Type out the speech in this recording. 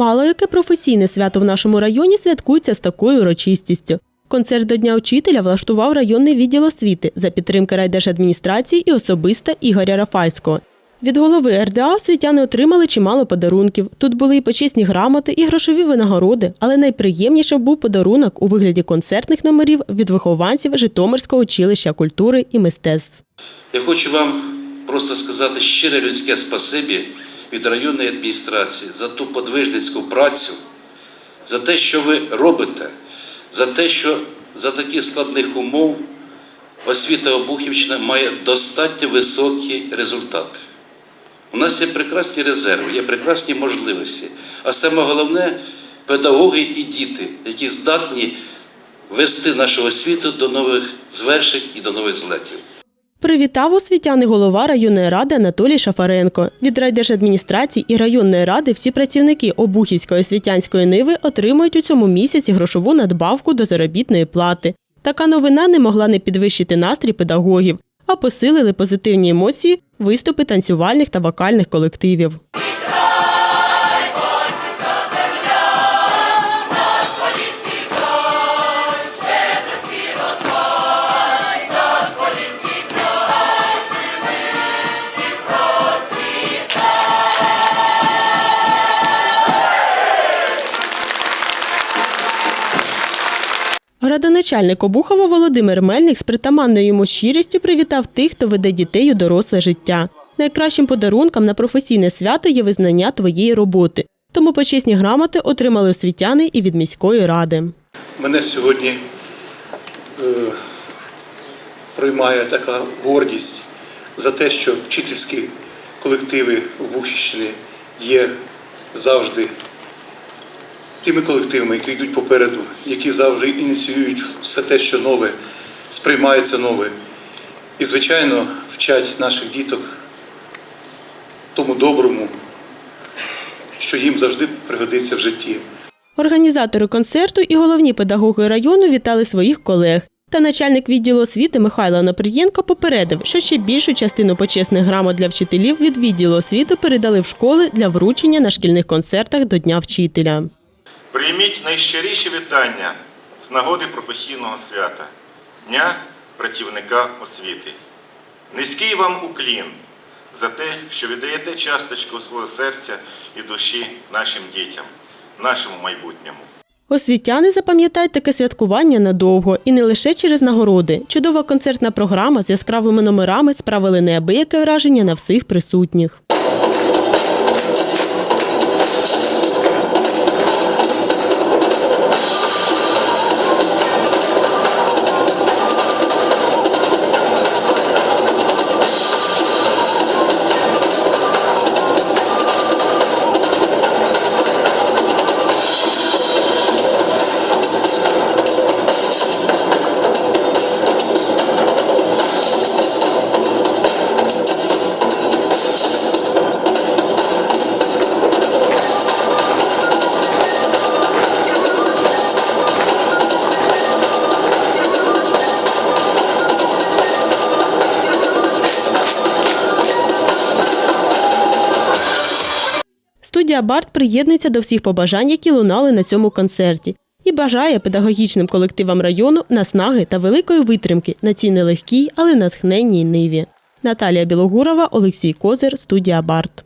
Мало яке професійне свято в нашому районі святкується з такою урочистістю. Концерт до Дня учителя влаштував районний відділ освіти за підтримки райдержадміністрації і особиста Ігоря Рафальського. Від голови РДА освітяни отримали чимало подарунків. Тут були і почесні грамоти, і грошові винагороди, але найприємніше був подарунок у вигляді концертних номерів від вихованців Житомирського училища культури і мистецтв. Я хочу вам просто сказати щире людське спасибі від районної адміністрації за ту подвижницьку працю, за те, що ви робите, за те, що за таких складних умов освіта Обухівщина має достатньо високі результати. У нас є прекрасні резерви, є прекрасні можливості. А саме головне педагоги і діти, які здатні вести нашу освіту до нових звершень і до нових злетів. Привітав освітяни голова районної ради Анатолій Шафаренко. Від райдержадміністрації і районної ради всі працівники Обухівської освітянської ниви отримують у цьому місяці грошову надбавку до заробітної плати. Така новина не могла не підвищити настрій педагогів, а посилили позитивні емоції виступи танцювальних та вокальних колективів. Градоначальник Обухова Володимир Мельник з притаманною йому щирістю привітав тих, хто веде дітей у доросле життя. Найкращим подарунком на професійне свято є визнання твоєї роботи. Тому почесні грамоти отримали освітяни і від міської ради. Мене сьогодні е, приймає така гордість за те, що вчительські колективи Обухівщини є завжди тими колективами, які йдуть попереду, які завжди ініціюють все те, що нове, сприймається нове. І, звичайно, вчать наших діток тому доброму, що їм завжди пригодиться в житті. Організатори концерту і головні педагоги району вітали своїх колег. Та начальник відділу освіти Михайло Оноприєнко попередив, що ще більшу частину почесних грамот для вчителів від відділу освіти передали в школи для вручення на шкільних концертах до Дня вчителя. Прийміть найщиріші вітання з нагоди професійного свята Дня працівника освіти. Низький вам уклін за те, що віддаєте часточку свого серця і душі нашим дітям, нашому майбутньому. Освітяни запам'ятають таке святкування надовго і не лише через нагороди. Чудова концертна програма з яскравими номерами справили неабияке враження на всіх присутніх. Студія Барт приєднується до всіх побажань, які лунали на цьому концерті, і бажає педагогічним колективам району наснаги та великої витримки на цій нелегкій, але натхненній ниві. Наталія Білогурова, Олексій Козир, студія Барт.